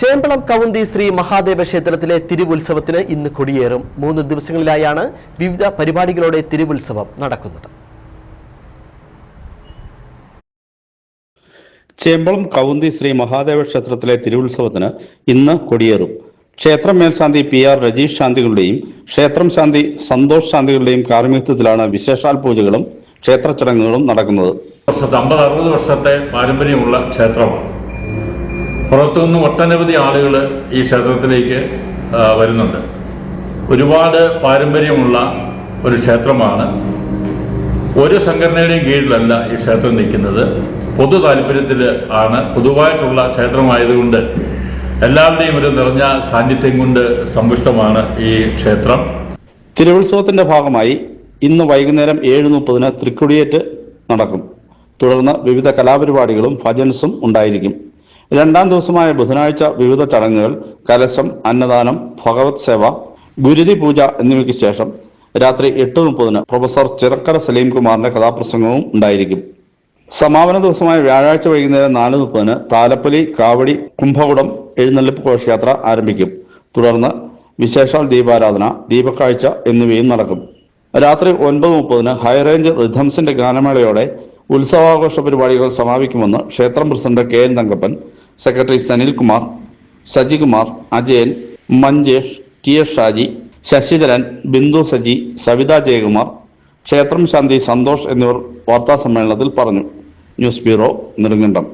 ചേമ്പളം കവുന്തി ശ്രീ മഹാദേവ ക്ഷേത്രത്തിലെ തിരുവുത്സവത്തിന് ഇന്ന് കൊടിയേറും. മൂന്ന് ദിവസങ്ങളിലായാണ് വിവിധ പരിപാടികളോടെ തിരുവുത്സവം നടക്കുന്നത്. ചേമ്പളം കവുന്തി ശ്രീ മഹാദേവ ക്ഷേത്രത്തിലെ തിരുവുത്സവത്തിന് ഇന്ന് കൊടിയേറും. ക്ഷേത്രം മേൽശാന്തി പി ആർ രജീഷ് ശാന്തികളുടെയും ക്ഷേത്രം ശാന്തി സന്തോഷ് ശാന്തികളുടെയും കാർമ്മികത്വത്തിലാണ് വിശേഷാൽ പൂജകളും ക്ഷേത്ര ചടങ്ങുകളും നടക്കുന്നത്. വർഷത്തെ അമ്പത് അറുപത് വർഷത്തെ പാരമ്പര്യമുള്ള ക്ഷേത്രമാണ്. പുറത്തുനിന്ന് ഒട്ടനവധി ആളുകൾ ഈ ക്ഷേത്രത്തിലേക്ക് വരുന്നുണ്ട്. ഒരുപാട് പാരമ്പര്യമുള്ള ഒരു ക്ഷേത്രമാണ്. ഒരു സംഘടനയുടെയും കീഴിലല്ല ഈ ക്ഷേത്രം നിൽക്കുന്നത്. പൊതു താല്പര്യത്തിൽ ആണ്. പൊതുവായിട്ടുള്ള ക്ഷേത്രമായതുകൊണ്ട് എല്ലാവരുടെയും ഒരു നിറഞ്ഞ സാന്നിധ്യം കൊണ്ട് സമ്പുഷ്ടമാണ് ഈ ക്ഷേത്രം. തിരുവുത്സവത്തിന്റെ ഭാഗമായി ഇന്ന് വൈകുന്നേരം ഏഴ് മുപ്പതിന് തൃക്കൊടിയേറ്റ് നടക്കും. തുടർന്ന് വിവിധ കലാപരിപാടികളും ഭജൻസും ഉണ്ടായിരിക്കും. രണ്ടാം ദിവസമായ ബുധനാഴ്ച വിവിധ ചടങ്ങുകൾ കലശം അന്നദാനം ഭഗവത് സേവ ഗുരുതി പൂജ എന്നിവയ്ക്ക് ശേഷം രാത്രി എട്ട് മുപ്പതിന് പ്രൊഫസർ ചിറക്കര സലീംകുമാറിന്റെ കഥാപ്രസംഗവും ഉണ്ടായിരിക്കും. സമാപന ദിവസമായ വ്യാഴാഴ്ച വൈകുന്നേരം നാല് മുപ്പതിന് താലപ്പലി കാവടി കുംഭകുടം എഴുന്നള്ളിപ്പ് ഘോഷയാത്ര ആരംഭിക്കും. തുടർന്ന് വിശേഷാൽ ദീപാരാധന ദീപക്കാഴ്ച എന്നിവയും നടക്കും. രാത്രി ഒൻപത് മുപ്പതിന് ഹൈറേഞ്ച് റിഥംസിന്റെ ഗാനമേളയോടെ ഉത്സവാഘോഷ പരിപാടികൾ സമാപിക്കുമെന്ന് ക്ഷേത്രം president K N Thankappan secretary Sanilkumar Sajikumar Ajayan Manjesh T S Shaji Sasidharan Bindu Saji Savitha Jayakumar ക്ഷേത്രം ശാന്തി സന്തോഷ് എന്നിവർ വാർത്താ സമ്മേളനത്തിൽ പറഞ്ഞു. News bureau Nedumkandam.